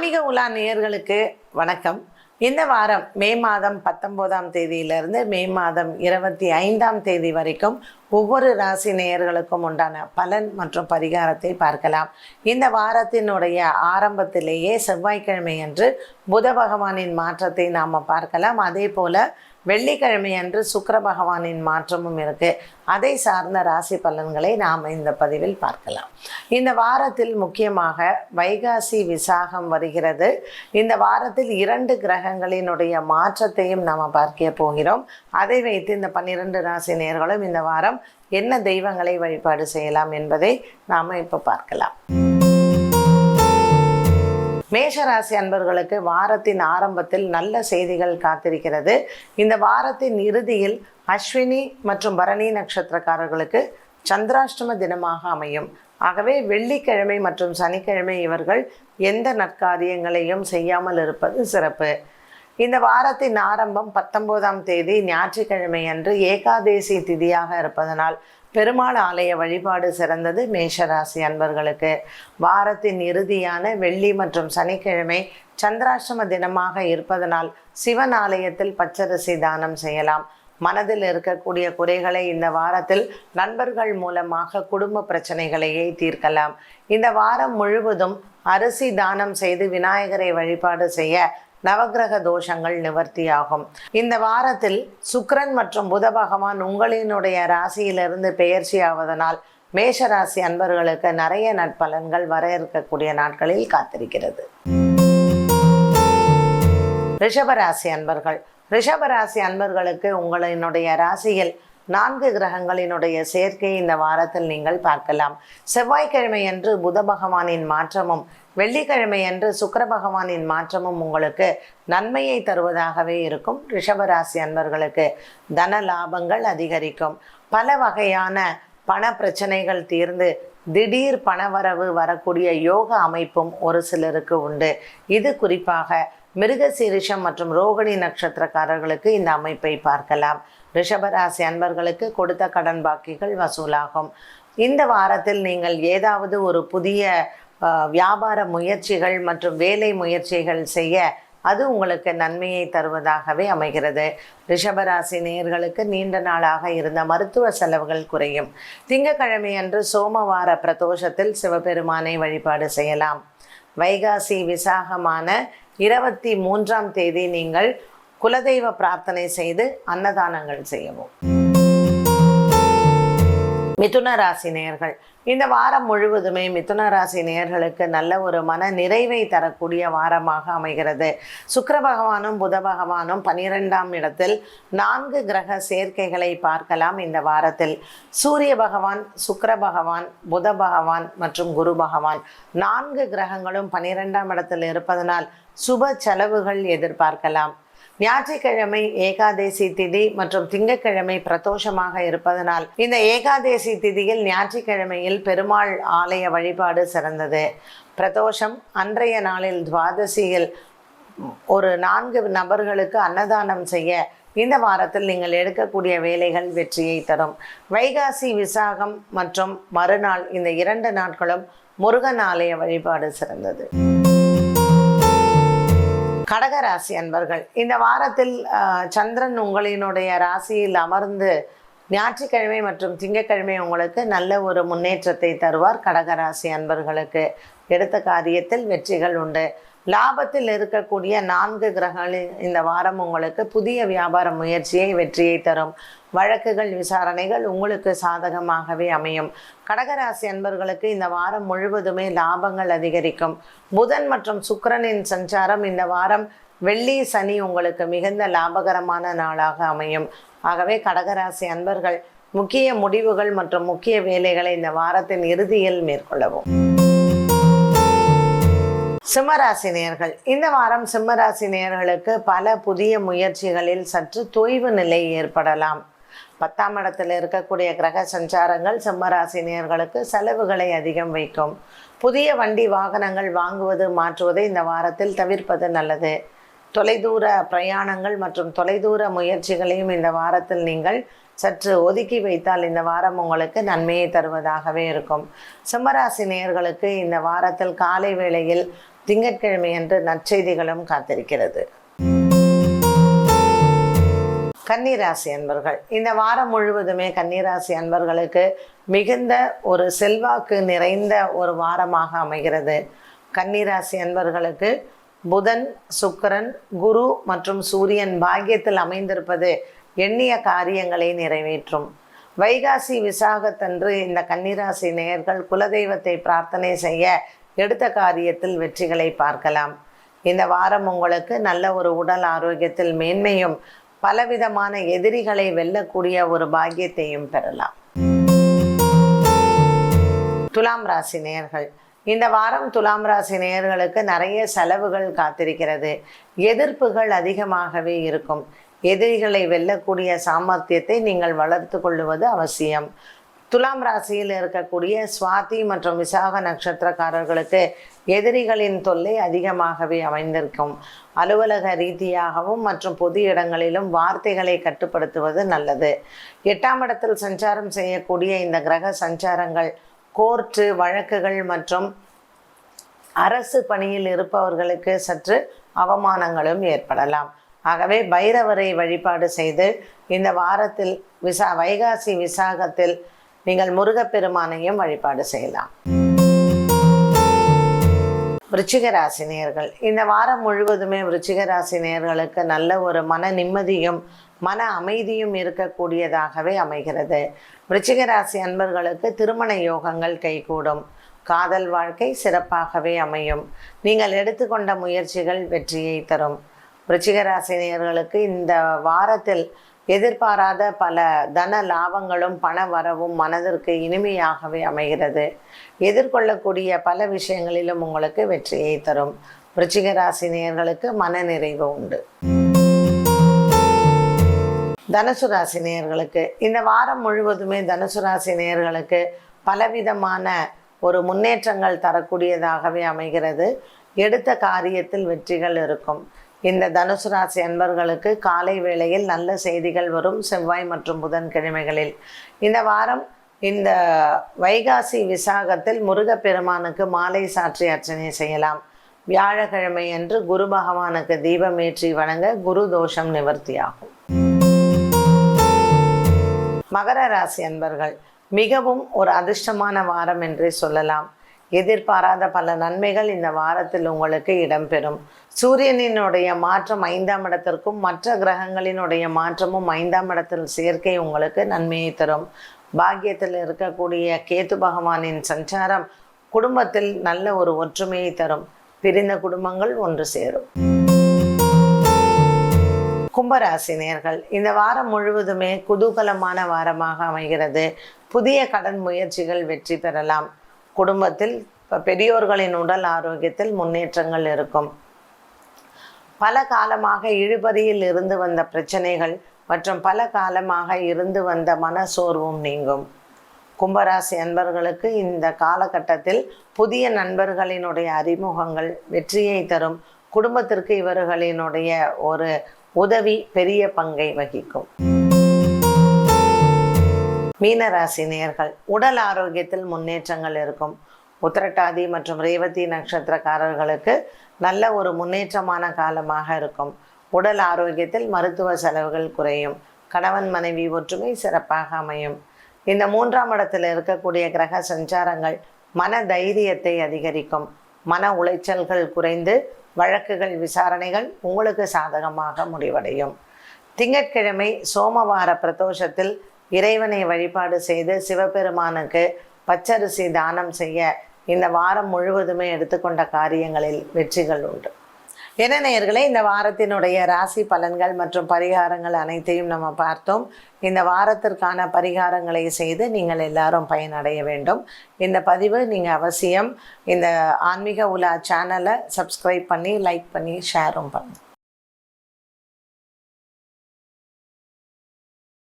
ஆன்மீக உலா நேயர்களுக்கு வணக்கம். இந்த வாரம் மே மாதம் பத்தொன்பதாம் தேதியிலிருந்து மே மாதம் இருபத்தி ஐந்தாம் தேதி வரைக்கும் ஒவ்வொரு ராசி நேயர்களுக்கும் உண்டான பலன் மற்றும் பரிகாரத்தை பார்க்கலாம். இந்த வாரத்தினுடைய ஆரம்பத்திலேயே செவ்வாய்க்கிழமை அன்று புத பகவானின் மாற்றத்தை நாம் பார்க்கலாம். அதே போல வெள்ளிக்கிழமை அன்று சுக்கர பகவானின் மாற்றமும் இருக்கு. அதை சார்ந்த ராசி பலன்களை நாம் இந்த பதிவில் பார்க்கலாம். இந்த வாரத்தில் முக்கியமாக வைகாசி விசாகம் வருகிறது. இந்த வாரத்தில் இரண்டு கிரகங்களினுடைய மாற்றத்தையும் நாம் பார்க்க போகிறோம். அதை வைத்து இந்த பன்னிரண்டு ராசி நேர்களும் இந்த வாரம் என்ன தெய்வங்களை வழிபாடு செய்யலாம் என்பதை நாம் இப்போ பார்க்கலாம். மேஷராசி அன்பர்களுக்கு வாரத்தின் ஆரம்பத்தில் நல்ல செய்திகள் காத்திருக்கிறது. இந்த வாரத்தின் இறுதியில் அஸ்வினி மற்றும் பரணி நட்சத்திரக்காரர்களுக்கு சந்திராஷ்டம தினமாக அமையும். ஆகவே வெள்ளிக்கிழமை மற்றும் சனிக்கிழமை இவர்கள் எந்த நற்காரியங்களையும் செய்யாமல் இருப்பது சிறப்பு. இந்த வாரத்தின் ஆரம்பம் பத்தொன்பதாம் தேதி ஞாயிற்றுக்கிழமை அன்று ஏகாதேசி திதியாக இருப்பதனால் பெருமாள் ஆலய வழிபாடு சிறந்தது மேஷராசி அன்பர்களுக்கு. வாரத்தின் இறுதியான வெள்ளி மற்றும் சனிக்கிழமை சந்திராஷ்டம தினமாக இருப்பதனால் சிவன் ஆலயத்தில் பச்சரிசி தானம் செய்யலாம். மனதில் இருக்கக்கூடிய குறைகளை இந்த வாரத்தில் நண்பர்கள் மூலமாக குடும்ப பிரச்சனைகளையே தீர்க்கலாம். இந்த வாரம் முழுவதும் அரிசி தானம் செய்து விநாயகரை வழிபாடு செய்ய நவக்கிரக தோஷங்கள் நிவர்த்தியாகும். இந்த வாரத்தில் சுக்ரன் மற்றும் புத பகவான் உங்களினுடைய ராசியிலிருந்து பெயர்ச்சி ஆவதனால் மேஷ ராசி அன்பர்களுக்கு நிறைய நட்பலன்கள் வர இருக்கக்கூடிய நாட்களில் காத்திருக்கிறது. ரிஷபராசி அன்பர்கள். ரிஷபராசி அன்பர்களுக்கு உங்களினுடைய ராசியில் நான்கு கிரகங்களினுடைய சேர்க்கை இந்த வாரத்தில் நீங்கள் பார்க்கலாம். செவ்வாய்க்கிழமை அன்று புத பகவானின் மாற்றமும் வெள்ளிக்கிழமை அன்று சுக்கர பகவானின் மாற்றமும் உங்களுக்கு நன்மையை தருவதாகவே இருக்கும். ரிஷபராசி அன்பர்களுக்கு தன லாபங்கள் அதிகரிக்கும். பல வகையான பண பிரச்சனைகள் தீர்ந்து திடீர் பணவரவு வரக்கூடிய யோக அமைப்பும் ஒரு சிலருக்கு உண்டு. இது குறிப்பாக மிருகசீரிஷம் மற்றும் ரோகிணி நட்சத்திரக்காரர்களுக்கு இந்த அமைப்பை பார்க்கலாம். ரிஷபராசி அன்பர்களுக்கு கொடுத்த கடன் பாக்கிகள் வசூலாகும். இந்த வாரத்தில் நீங்கள் ஏதாவது ஒரு புதிய வியாபார முயற்சிகள் மற்றும் வேலை முயற்சிகள் செய்ய அது உங்களுக்கு நன்மையை தருவதாகவே அமைகிறது. ரிஷபராசி நேயர்களுக்கு நீண்ட நாளாக இருந்த மருத்துவ செலவுகள் குறையும். திங்கட்கிழமை அன்று சோமவார பிரதோஷத்தில் சிவபெருமானை வழிபாடு செய்யலாம். வைகாசி விசாகமான இருபத்தி மூன்றாம் தேதி நீங்கள் குலதெய்வ பிரார்த்தனை செய்து அன்னதானங்கள் செய்யவும். மிதுன ராசி நேயர்கள் இந்த வாரம் முழுவதுமே மிதுன ராசி நேயர்களுக்கு நல்ல ஒரு மன நிறைவை தரக்கூடிய வாரமாக அமைகிறது. சுக்கர பகவானும் புத பகவானும் பனிரெண்டாம் இடத்தில் நான்கு கிரக சேர்க்கைகளை பார்க்கலாம் இந்த வாரத்தில். சூரிய பகவான் சுக்கர பகவான் புத பகவான் மற்றும் குரு பகவான் நான்கு கிரகங்களும் பனிரெண்டாம் இடத்தில் இருப்பதனால் சுப செலவுகள் எதிர்பார்க்கலாம். ஞாயிற்றுக்கிழமை ஏகாதேசி திதி மற்றும் திங்கட்கிழமை பிரதோஷமாக இருப்பதனால் இந்த ஏகாதேசி திதியில் ஞாயிற்றுக்கிழமையில் பெருமாள் ஆலய வழிபாடு சிறந்தது. பிரதோஷம் அன்றைய நாளில் துவாதசியில் ஒரு நான்கு நபர்களுக்கு அன்னதானம் செய்ய இந்த வாரத்தில் நீங்கள் எடுக்கக்கூடிய வேலைகள் வெற்றியை தரும். வைகாசி விசாகம் மற்றும் மறுநாள் இந்த இரண்டு நாட்களும் முருகன் ஆலய வழிபாடு சிறந்தது. கடகராசி அன்பர்கள் இந்த வாரத்தில் சந்திரன் உங்களினுடைய ராசியில் அமர்ந்து ஞாயிற்றுக்கிழமை மற்றும் திங்கட்கிழமை உங்களுக்கு நல்ல ஒரு முன்னேற்றத்தை தருவார் கடகராசி அன்பர்களுக்கு. எடுத்த காரியத்தில் வெற்றிகள் உண்டு. லாபத்தில் இருக்கக்கூடிய நான்கு கிரகங்கள் இந்த வாரம் உங்களுக்கு புதிய வியாபார முயற்சியை வெற்றியை தரும். வழக்குகள் விசாரணைகள் உங்களுக்கு சாதகமாகவே அமையும். கடகராசி அன்பர்களுக்கு இந்த வாரம் முழுவதுமே லாபங்கள் அதிகரிக்கும். புதன் மற்றும் சுக்கரனின் சஞ்சாரம் இந்த வாரம் வெள்ளி சனி உங்களுக்கு மிகுந்த லாபகரமான நாளாக அமையும். ஆகவே கடகராசி அன்பர்கள் முக்கிய முடிவுகள் மற்றும் முக்கிய வேலைகளை இந்த வாரத்தின் இறுதியில் மேற்கொள்ளவும். சிம்மராசி நேயர்கள் இந்த வாரம் சிம்மராசி நேயர்களுக்கு பல புதிய முயற்சிகளில் சற்று தொய்வு நிலை ஏற்படலாம். பத்தாம் இடத்தில் இருக்கக்கூடிய கிரக சஞ்சாரங்கள் சிம்மராசினியர்களுக்கு செலவுகளை அதிகம் வைக்கும். புதிய வண்டி வாகனங்கள் வாங்குவது மாற்றுவதை இந்த வாரத்தில் தவிர்ப்பது நல்லது. தொலைதூர பிரயாணங்கள் மற்றும் தொலைதூர முயற்சிகளையும் இந்த வாரத்தில் நீங்கள் சற்று ஒதுக்கி வைத்தால் இந்த வாரம் உங்களுக்கு நன்மையை தருவதாகவே இருக்கும். சிம்மராசி நேயர்களுக்கு இந்த வாரத்தில் காலை வேளையில் திங்கட்கிழமையன்று நற்செய்திகளும் காத்திருக்கிறது. கன்னிராசி அன்பர்கள். இந்த வாரம் முழுவதுமே கன்னிராசி அன்பர்களுக்கு மிகுந்த ஒரு செல்வாக்கு நிறைந்த ஒரு வாரமாக அமைகிறது. கன்னிராசி அன்பர்களுக்கு புதன் சுக்கிரன் குரு மற்றும் சூரியன் பாக்கியத்தில் அமைந்திருப்பது எண்ணிய காரியங்களை நிறைவேற்றும். வைகாசி விசாகத்தன்று இந்த கன்னிராசி நேயர்கள் குலதெய்வத்தை பிரார்த்தனை செய்ய எடுத்த காரியத்தில் வெற்றிகளை பார்க்கலாம். இந்த வாரம் உங்களுக்கு நல்ல ஒரு உடல் ஆரோக்கியத்தில் மேன்மையும் பலவிதமான எதிரிகளை வெல்லக்கூடிய ஒரு பாக்கியத்தையும் பெறலாம். துலாம் ராசி நேயர்கள் இந்த வாரம் துலாம் ராசி நேயர்களுக்கு நிறைய செலவுகள் காத்திருக்கிறது. எதிர்ப்புகள் அதிகமாகவே இருக்கும். எதிரிகளை வெல்லக்கூடிய சாமர்த்தியத்தை நீங்கள் வளர்த்து கொள்ளுவது அவசியம். துலாம் ராசியில் இருக்கக்கூடிய சுவாதி மற்றும் விசாக நட்சத்திரக்காரர்களுக்கு எதிரிகளின் தொல்லை அதிகமாகவே அமைந்திருக்கும். அலுவலக ரீதியாகவும் மற்றும் பொது இடங்களிலும் வார்த்தைகளை கட்டுப்படுத்துவது நல்லது. எட்டாம் இடத்தில் சஞ்சாரம் செய்யக்கூடிய இந்த கிரக சஞ்சாரங்கள் கோர்ட்டு வழக்குகள் மற்றும் அரசு பணியில் இருப்பவர்களுக்கு சற்று அவமானங்களும் ஏற்படலாம். ஆகவே பைரவரை வழிபாடு செய்து இந்த வாரத்தில் விசா வைகாசி விசாகத்தில் நீங்கள் முருகப்பெருமானையும் வழிபாடு செய்யலாம். விருச்சிக ராசி இந்த வாரம் முழுவதுமே விருச்சிக ராசி நல்ல ஒரு மன நிம்மதியும் மன அமைதியும் இருக்கக்கூடியதாகவே அமைகிறது. விருச்சிக ராசி அன்பர்களுக்கு திருமண யோகங்கள் கைகூடும். காதல் வாழ்க்கை சிறப்பாகவே அமையும். நீங்கள் எடுத்துக்கொண்ட முயற்சிகள் வெற்றியை தரும். விருச்சிக ராசி இந்த வாரத்தில் எதிர்பாராத பல தன லாபங்களும் பண வரவும் மனதிற்கு இனிமையாகவே அமைகிறது. எதிர்கொள்ளக்கூடிய பல விஷயங்களிலும் உங்களுக்கு வெற்றியை தரும். விருச்சிக ராசி நேயர்களுக்கு மன நிறைவு உண்டு. தனுசு ராசி நேயர்களுக்கு இந்த வாரம் முழுவதுமே தனுசு ராசி நேயர்களுக்கு பலவிதமான ஒரு முன்னேற்றங்கள் தரக்கூடியதாகவே அமைகிறது. எடுத்த காரியத்தில் வெற்றிகள் இருக்கும். இந்த தனுசு ராசி அன்பர்களுக்கு காலை வேளையில் நல்ல செய்திகள் வரும் செவ்வாய் மற்றும் புதன்கிழமைகளில். இந்த வாரம் இந்த வைகாசி விசாகத்தில் முருகப்பெருமானுக்கு மாலை சாற்றி அர்ச்சனை செய்யலாம். வியாழக்கிழமை அன்று குரு பகவானுக்கு தீபமேற்றி வணங்க குரு தோஷம் நிவர்த்தியாகும். மகர ராசி அன்பர்கள் மிகவும் ஒரு அதிர்ஷ்டமான வாரம் என்றே சொல்லலாம். எதிர்பாராத பல நன்மைகள் இந்த வாரத்தில் உங்களுக்கு இடம்பெறும். சூரியனினுடைய மாற்றம் ஐந்தாம் இடத்திற்கும் மற்ற கிரகங்களினுடைய மாற்றமும் ஐந்தாம் இடத்தில் சேர்க்கை உங்களுக்கு நன்மையை தரும். பாக்கியத்தில் இருக்கக்கூடிய கேத்து பகவானின் சஞ்சாரம் குடும்பத்தில் நல்ல ஒரு ஒற்றுமையை தரும். பிரிந்த குடும்பங்கள் ஒன்று சேரும். கும்பராசி நேர்கள் இந்த வாரம் முழுவதுமே குதூகலமான வாரமாக அமைகிறது. புதிய கடன் முயற்சிகள் வெற்றி பெறலாம். குடும்பத்தில் பெரியோர்களின் உடல் ஆரோக்கியத்தில் முன்னேற்றங்கள் இருக்கும். பல காலமாக இழுபறியில் இருந்து வந்த பிரச்சனைகள் மற்றும் பல காலமாக இருந்து வந்த மன சோர்வும் நீங்கும். கும்பராசி அன்பர்களுக்கு இந்த காலகட்டத்தில் புதிய நண்பர்களினுடைய அறிமுகங்கள் வெற்றியை தரும். குடும்பத்திற்கு இவர்களினுடைய ஒரு உதவி பெரிய பங்கை வகிக்கும். மீனராசி நேர்கள் உடல் ஆரோக்கியத்தில் முன்னேற்றங்கள் இருக்கும். உத்திரட்டாதி மற்றும் ரேவதி நட்சத்திரக்காரர்களுக்கு நல்ல ஒரு முன்னேற்றமான காலமாக இருக்கும். உடல் ஆரோக்கியத்தில் மருத்துவ செலவுகள் குறையும். கணவன் மனைவி ஒற்றுமை சிறப்பாக அமையும். இந்த மூன்றாம் இடத்தில் இருக்கக்கூடிய கிரக சஞ்சாரங்கள் மன தைரியத்தை அதிகரிக்கும். மன உளைச்சல்கள் குறைந்து வழக்குகள் விசாரணைகள் உங்களுக்கு சாதகமாக முடிவடையும். திங்கட்கிழமை சோமவார பிரதோஷத்தில் இறைவனை வழிபாடு செய்து சிவபெருமானுக்கு பச்சரிசி தானம் செய்ய இந்த வாரம் முழுவதுமே எடுத்துக்கொண்ட காரியங்களில் வெற்றிகள் உண்டு. என்ன நேயர்களே இந்த வாரத்தினுடைய ராசி பலன்கள் மற்றும் பரிகாரங்கள் அனைத்தையும் நம்ம பார்த்தோம். இந்த வாரத்திற்கான பரிகாரங்களை செய்து நீங்கள் எல்லாரும் பயனடைய வேண்டும். இந்த பதிவு நீங்கள் அவசியம். இந்த ஆன்மீக உலா சேனலை சப்ஸ்கிரைப் பண்ணி லைக் பண்ணி ஷேரும் பண்ணுங்கள்